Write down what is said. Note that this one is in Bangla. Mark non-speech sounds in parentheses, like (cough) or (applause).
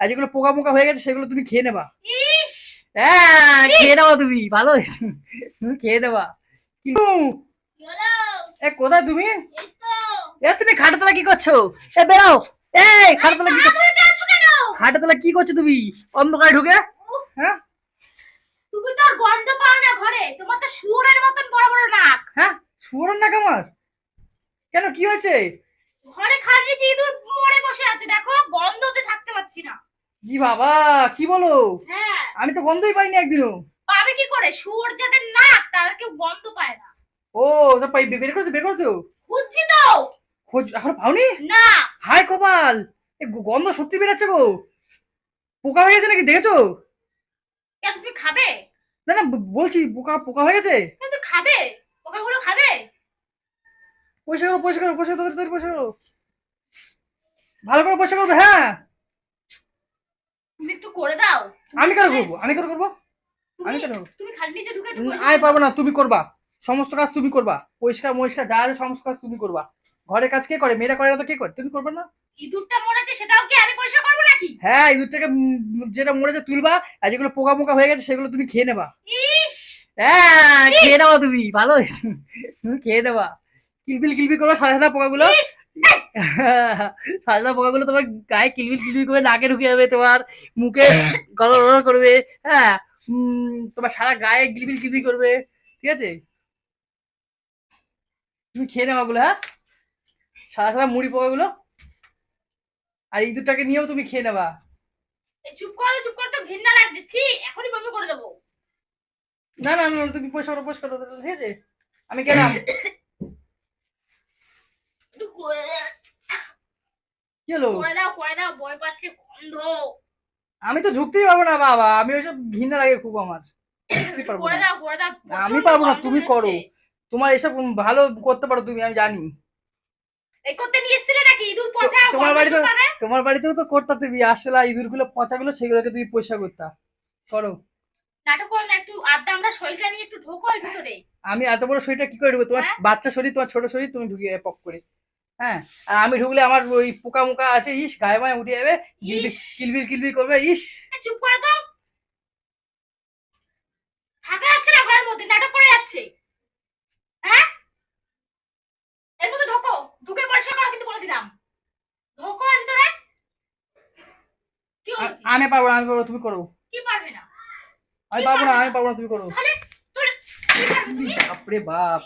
আর যেগুলো পোকা পোকা হয়ে গেছে সেগুলো তুমি খেয়ে নেবা। হ্যাঁ খেয়ে নেবা তুমি ভালো তুমি খেয়ে নেবা। এ কোথায় তুমি? এ তুমি খাটতলা কি করছ? এ বেরাও এই খাটতলা কি করছ? খাটতলা কি করছ তুমি? অন্ধকারে ঢুকে? হ্যাঁ? তুমি তো আর গন্ধ পাও না ঘরে। তোমার তো শুয়োরের মতন বড় বড় নাক। হ্যাঁ? শুয়োরের নাক আমার? কেন কি হয়েছে? ঘরে কি বাবা কি বলো? হ্যাঁ। আমি তো গন্ধই পাইনি একদিনও। পাবে কি করে? শুয়োর যাদের নাক তারা কেউ গন্ধ পায় না। ও তা পাই বের করছ বের করছ? খুঁজছি তো। খোঁজ এখন পাওনি? না। হাই কপাল! এ গন্ধ সত্যি বেরাচ্ছে গো। পোকা হয়ে গেছে নাকি দেখেছ? কেন তুমি খাবে? না না বলছি পোকা পোকা হয়ে গেছে? তুমি খাবে? পোকাগুলো খাবে? পয়সা করো পয়সা করো পয়সা করো পয়সা করো। ভালো করে পয়সা করবে হ্যাঁ। একটু করে দাও। আমি কেন করব? আমি কেন করব? আমি কেন তুমি খাট নিচে ঢুকে আমি। পারব না তুমি করবা। সমস্ত কাজ তুমি করবা। পরিষ্কার মরিষ্কার যা আছে সমস্ত কাজ তুমি করবা। ঘরের কাজ কে করে? মেয়েরা করে তো কে করে? তুমি করবে না? ইঁদুরটা মরেছে সেটাও কি আমি পরিষ্কার করব নাকি? হ্যাঁ ইঁদুরটাকে যেটা মরেছে তুলবা আর যেগুলো পোকা পোকা হয়ে গেছে সেগুলো তুমি খেয়ে নেবা। ইস! হ্যাঁ খেয়ে নেবা তুমি ভালো। তুমি খেয়ে নেবা। কিলবিল কিলবিল করবা সাদা সাদা পোকাগুলো। (laughs) সাদা পোকাগুলো তোমার গায়ে কিলবিল কিলবিল করে নাকে ঢুকে যাবে তোমার মুখে (laughs) গলর গলর করবে হ্যাঁ উম, তোমার সারা গায়ে গিলবিল কিলবিল করবে ঠিক আছে? তুমি খেয়ে নেওয়া ওগুলো হ্যাঁ? সাদা সাদা মুড়ি পোকা পোকাগুলো। আর ইঁদুরটাকে নিয়েও তুমি খেয়ে নেবা। এই চুপ করো চুপ করো তো ঘৃণা লাগছে এখনই বমি করে দেবো। না না না তুমি পয়সা করো পয়সা করো ঠিক আছে? আমি গেলাম (laughs) একটু করে- কি হলো? করে দাও করে দাও বই পাচ্ছে গন্ধ। আমি তো ঝুঁকতেই পারব না বাবা। আমি ওইসব ঘৃণা লাগে খুব আমার। ঝুঁকতেই পারব করে না। দাও করে দাও আমি পারব না, তুমি করো। তোমার এসব ভালো করতে পারো তুমি আমি জানি। এই করতে নিয়ে এসেছিলে নাকি? ইঁদুর পচা তোমার বাড়িতে তোমার বাড়িতেও তো করতে তুমি আসলে পচাগুলো সেগুলোকে তুমি পয়সা করতা। করো। নাটক করো না একটু আড্ডা আমরা শরীরটা নিয়ে একটু ঢোকো ভিতরে। আমি এত বড় শরীরটা কি করে ঢুকবো? তোমার হ্যাঁ? বাচ্চা শরীর তোমার ছোট শরীর তুমি ঢুকিয়ে পক করে। হ্যাঁ আর আমি ঢুকলে আমার ওই পোকা মোকা আছে ইস গায়ে মায়ে উঠে যাবে। কিলবিল কিলবিল করবে ইস। চুপ করো তো। থাকা যাচ্ছে না ঘরের মধ্যে? নাটক করে যাচ্ছে। হ্যাঁ? এর মধ্যে ঢোকো। ঢুকে পরিষ্কার করো কিন্তু বলে দিলাম। ঢোকো এর ভিতরে? আমি পারব না আমি পারব তুমি করো। কি পারবে না? আমি পারব না আমি পারব না তুমি করো। তাহলে বাপরে বাপ।